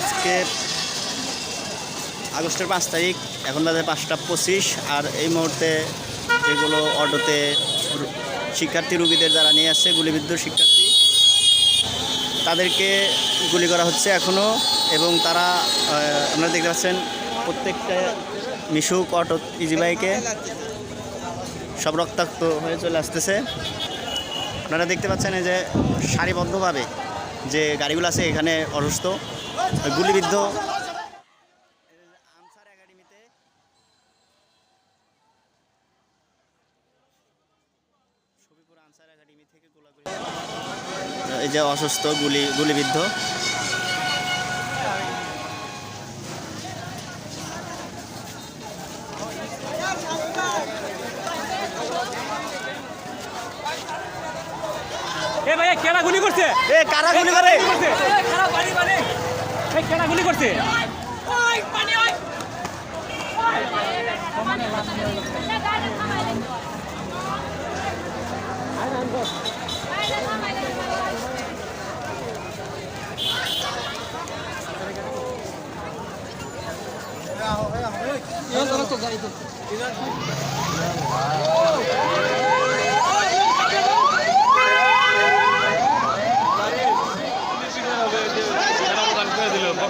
আজকে আগস্টের পাঁচ তারিখ, এখন বাজে পাঁচটা পঁচিশ, আর এই মুহূর্তে যেগুলো অটোতে শিক্ষার্থী, রুগীদের যারা নিয়ে আসছে, গুলিবিদ্ধ শিক্ষার্থী, তাদেরকে গুলি করা হচ্ছে এখনও এবং তারা আপনারা দেখতে পাচ্ছেন প্রত্যেকটা মিশুক অটো ইজি বাইকে সব রক্তাক্ত হয়ে চলে আসতেছে। আপনারা দেখতে পাচ্ছেন এই যে সারিবদ্ধভাবে যে গাড়িগুলো আছে এখানে অসুস্থ গুলিবিদ্ধ। এই যে অসুস্থ গুলি গুলিবিদ্ধ। এ ভাই কেনা গুলি করছে? এ কারা গুলি করে? করছে? এই কেনা গুলি করছে?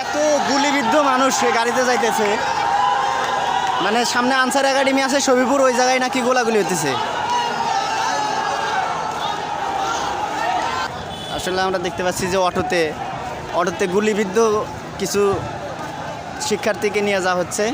এত গুলিবিদ্ধ মানুষ গাড়িতে যাইতেছে। মানে সামনে আনসার একাডেমি আছে সবিপুর ওই জায়গায় নাকি গোলাগুলি হতেছে আসলে আমরা দেখতে পাচ্ছি যে অটোতে অটোতে গুলিবিদ্ধ কিছু শিক্ষার্থীকে নিয়ে যাওয়া হচ্ছে।